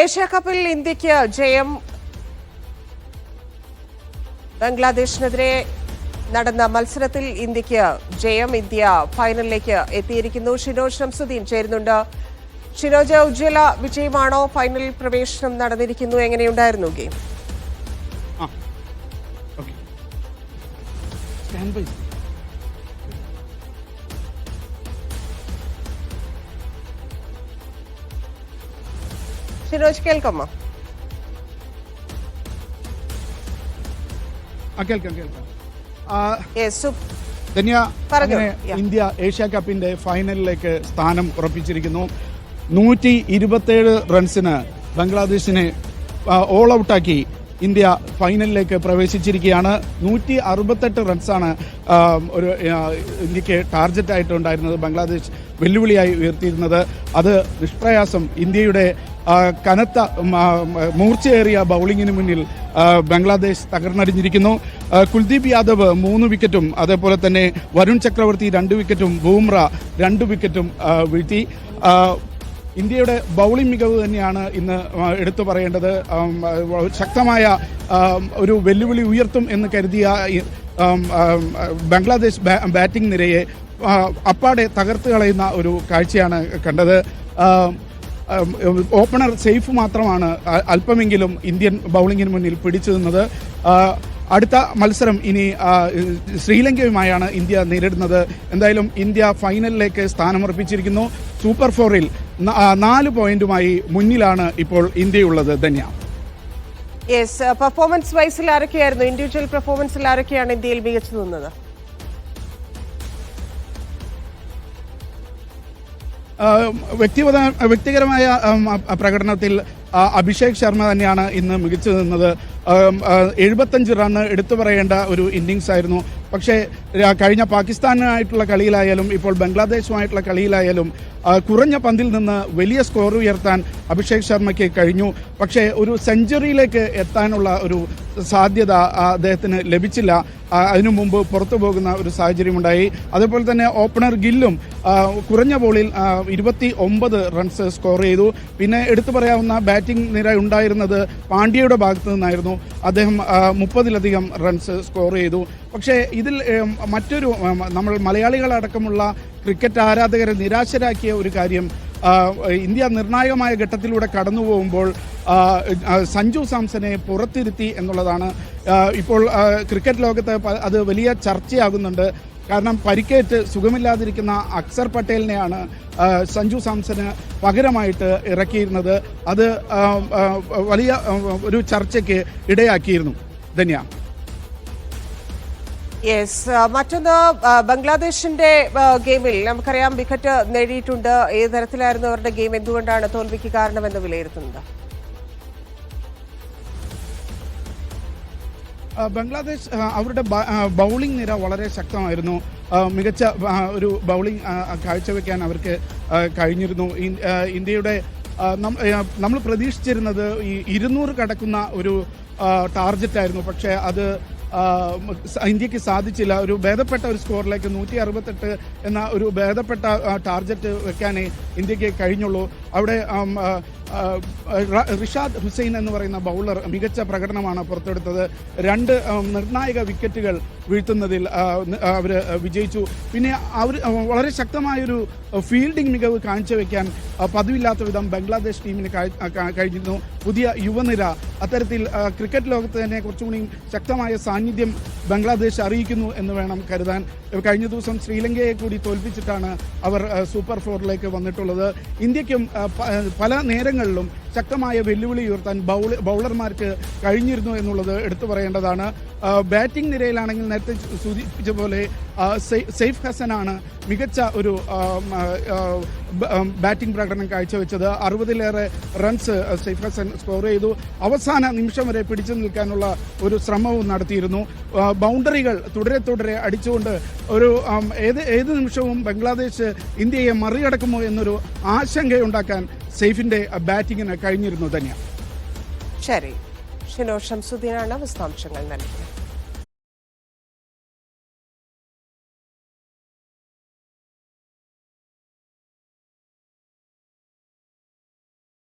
Asia കപ്പിൽ ഇന്ത്യയ്ക്ക് ജയം. ബംഗ്ലാദേശിനെതിരെ നടന്ന മത്സരത്തിൽ ഇന്ത്യയ്ക്ക് ജയം ഇന്ത്യ ഫൈനലിലേക്ക് എത്തിയിരിക്കുന്നു. ഷിനോജ് ഷംസുദ്ദീൻ ചേരുന്നുണ്ട്. ഷിനോജ് ഉജ്ജ്വല വിജയമാണോ? ഫൈനലിൽ പ്രവേശനം നടന്നിരിക്കുന്നു. എങ്ങനെയുണ്ടായിരുന്നു ഗെയിം? ഷിനോജ് കേൾക്കാമോ കേൾക്കാം കേൾക്കാം ധന്യ. അങ്ങനെ. ഇന്ത്യ ഏഷ്യ കപ്പിന്റെ ഫൈനലിലേക്ക് സ്ഥാനം ഉറപ്പിച്ചിരിക്കുന്നു നൂറ്റി ഇരുപത്തേഴ് റൺസിന് ബംഗ്ലാദേശിനെ ഓൾ ഔട്ടാക്കി ഇന്ത്യ ഫൈനലിലേക്ക് പ്രവേശിച്ചിരിക്കുകയാണ്. നൂറ്റി അറുപത്തെട്ട് റൺസാണ് ഒരു ഇന്ത്യയ്ക്ക് ടാർജറ്റ് ആയിട്ടുണ്ടായിരുന്നത് ബംഗ്ലാദേശ് വെല്ലുവിളിയായി ഉയർത്തിയിരുന്നത്. അത് നിഷ്പ്രയാസം ഇന്ത്യയുടെ കനത്ത മൂർച്ചയേറിയ ബൗളിങ്ങിന് മുന്നിൽ ബംഗ്ലാദേശ് തകർന്നടിഞ്ഞിരിക്കുന്നു. കുൽദീപ് യാദവ് മൂന്ന് വിക്കറ്റും അതേപോലെ തന്നെ വരുൺ ചക്രവർത്തി രണ്ട് വിക്കറ്റും ബൂംറ രണ്ട് വിക്കറ്റും വീഴ്ത്തി. ഇന്ത്യയുടെ ബൗളിംഗ് മികവ് തന്നെയാണ് ഇന്ന് എടുത്തു പറയേണ്ടത്. ശക്തമായ ഒരു വെല്ലുവിളി ഉയർത്തും എന്ന് കരുതിയ ബംഗ്ലാദേശ് ബാറ്റിംഗ് നിരയെ അപ്പാടെ തകർത്ത് കളയുന്ന ഒരു കാഴ്ചയാണ് കണ്ടത്. ഓപ്പണർ സേഫ് മാത്രമാണ് അല്പമെങ്കിലും ഇന്ത്യൻ ബൗളിങ്ങിന് മുന്നിൽ പിടിച്ചു നിന്നത്. അടുത്ത മത്സരം ഇനി ശ്രീലങ്കയുമായാണ് ഇന്ത്യ നേരിടുന്നത്. എന്തായാലും ഇന്ത്യ ഫൈനലിലേക്ക് സ്ഥാനമുറപ്പിച്ചിരിക്കുന്നു. സൂപ്പർ ഫോറിൽ നാല് പോയിന്റുമായി മുന്നിലാണ് ഇപ്പോൾ ഇന്ത്യയുള്ളത് ധന്യ. യെസ് പെർഫോമൻസ് വൈസിൽ ആരൊക്കെയായിരുന്നു? ഇൻഡിവിജ്വൽ പെർഫോമൻസിൽ ആരൊക്കെയാണ് ഇന്ത്യയിൽ മികച്ചു നിന്നത്? വ്യക്തിപത വ്യക്തിപരമായ പ്രകടനത്തിൽ അഭിഷേക് ശർമ്മ തന്നെയാണ് ഇന്ന് മികച്ചു നിന്നത്. എഴുപത്തഞ്ച് റണ്ണ് എടുത്തു പറയേണ്ട ഒരു ഇന്നിങ്സ് ആയിരുന്നു പക്ഷേ കഴിഞ്ഞ പാകിസ്ഥാനായിട്ടുള്ള കളിയിലായാലും ഇപ്പോൾ ബംഗ്ലാദേശുമായിട്ടുള്ള കളിയിലായാലും കുറഞ്ഞ പന്തിൽ നിന്ന് വലിയ സ്കോർ ഉയർത്താൻ അഭിഷേക് ശർമ്മയ്ക്ക് കഴിഞ്ഞു. പക്ഷേ ഒരു സെഞ്ചുറിയിലേക്ക് എത്താനുള്ള ഒരു സാധ്യത അദ്ദേഹത്തിന് ലഭിച്ചില്ല. അതിനു മുമ്പ് പുറത്തു പോകുന്ന ഒരു സാഹചര്യമുണ്ടായി. അതുപോലെ തന്നെ ഓപ്പണർ ഗില്ലും കുറഞ്ഞ ബോളിൽ ഇരുപത്തി ഒമ്പത് റൺസ് സ്കോർ ചെയ്തു. പിന്നെ എടുത്തു പറയാവുന്ന ബാറ്റിംഗ് നിര ഉണ്ടായിരുന്നത് പാണ്ഡ്യയുടെ ഭാഗത്തു നിന്നായിരുന്നു. അദ്ദേഹം മുപ്പതിലധികം റൺസ് സ്കോർ ചെയ്തു. പക്ഷേ ഇതിൽ മറ്റൊരു നമ്മൾ മലയാളികളടക്കമുള്ള ക്രിക്കറ്റ് ആരാധകരെ നിരാശരാക്കിയ ഒരു കാര്യം ഇന്ത്യ നിർണായകമായ ഘട്ടത്തിലൂടെ കടന്നു പോകുമ്പോൾ സഞ്ജു സാംസനെ പുറത്തിരുത്തി എന്നുള്ളതാണ്. ഇപ്പോൾ ക്രിക്കറ്റ് ലോകത്ത് അത് വലിയ ചർച്ചയാകുന്നുണ്ട്. കാരണം പരിക്കേറ്റ് സുഖമില്ലാതിരിക്കുന്ന അക്സർ പട്ടേലിനെയാണ് സഞ്ജു സാംസന് പകരമായിട്ട് ഇറക്കിയിരുന്നത്. അത് വലിയ ഒരു ചർച്ചയ്ക്ക് ഇടയാക്കിയിരുന്നു. ധന്യ. യെസ് മറ്റൊന്ന് ബംഗ്ലാദേശിന്റെ ഗെയിമിൽ നമുക്കറിയാം വിക്കറ്റ് നേടിയിട്ടുണ്ട്. ഏത് തരത്തിലായിരുന്നു അവരുടെ ഗെയിം? എന്തുകൊണ്ടാണ് തോൽവിക്ക് കാരണമെന്ന് വിലയിരുത്തുന്നത്? ബംഗ്ലാദേശ് അവരുടെ ബൗളിംഗ് നിര വളരെ ശക്തമായിരുന്നു. മികച്ച ഒരു ബൗളിംഗ് കാഴ്ചവെക്കാൻ അവർക്ക് കഴിഞ്ഞിരുന്നു. ഇന്ത്യയുടെ നമ്മൾ പ്രതീക്ഷിച്ചിരുന്നത് ഈ ഇരുന്നൂറ് കടക്കുന്ന ഒരു ടാർജറ്റായിരുന്നു. പക്ഷേ അത് ഇന്ത്യയ്ക്ക് സാധിച്ചില്ല. ഒരു ഭേദപ്പെട്ട ഒരു സ്കോറിലേക്ക് നൂറ്റി അറുപത്തെട്ട് എന്ന ഒരു ഭേദപ്പെട്ട ടാർഗറ്റ് വെക്കാനേ ഇന്ത്യയ്ക്ക് കഴിഞ്ഞുള്ളൂ. അവിടെ റിഷാദ് ഹുസൈൻ എന്ന് പറയുന്ന ബൗളർ മികച്ച പ്രകടനമാണ് പുറത്തെടുത്തത്. രണ്ട് നിർണായക വിക്കറ്റുകൾ വീഴ്ത്തുന്നതിൽ അവർ വിജയിച്ചു. പിന്നെ അവർ വളരെ ശക്തമായൊരു ഫീൽഡിംഗ് മികവ് കാഴ്ചവെക്കാൻ പതിവില്ലാത്ത വിധം ബംഗ്ലാദേശ് ടീമിന് കാഴ്- കഴിഞ്ഞിരുന്നു. പുതിയ യുവനിര അത്തരത്തിൽ ക്രിക്കറ്റ് ലോകത്ത് തന്നെ കുറച്ചുകൂടി ശക്തമായ സാന്നിധ്യം ബംഗ്ലാദേശ് അറിയിക്കുന്നു എന്ന് വേണം കരുതാൻ. കഴിഞ്ഞ ദിവസം ശ്രീലങ്കയെ കൂടി തോൽപ്പിച്ചിട്ടാണ് അവർ സൂപ്പർ ഫോറിലേക്ക് വന്നിട്ടുള്ളത്. ഇന്ത്യക്കും പല പ- പല നേരങ്ങളിലും ശക്തമായ വെല്ലുവിളി ഉയർത്താൻ ബൗളർമാർക്ക് കഴിഞ്ഞിരുന്നു എന്നുള്ളത് എടുത്തു പറയേണ്ടതാണ്. ബാറ്റിംഗ് നിരയിലാണെങ്കിൽ നേരത്തെ സൂചിപ്പിച്ച പോലെ സെയ്ഫ് ഹസനാണ് മികച്ച ഒരു ബാറ്റിംഗ് പ്രകടനം കാഴ്ചവെച്ചത്. അറുപതിലേറെ റൺസ് സെയ്ഫ് ഹസൻ സ്കോർ ചെയ്തു. അവസാന നിമിഷം വരെ പിടിച്ചു നിൽക്കാനുള്ള ഒരു ശ്രമവും നടത്തിയിരുന്നു. ബൗണ്ടറികൾ തുടരെ തുടരെ അടിച്ചുകൊണ്ട് ഒരു ഏത് ഏത് നിമിഷവും ബംഗ്ലാദേശ് ഇന്ത്യയെ മറികടക്കുമോ എന്നൊരു ആശങ്കയുണ്ടാക്കാൻ സെയ്ഫിന്റെ ബാറ്റിങ്ങിന് കഴിഞ്ഞിരുന്നു തന്നെയാണ് ശരി. ഷിനോ ഷംസുദ്ദീനാണ് വിശദാംശങ്ങൾ നൽകിയത്.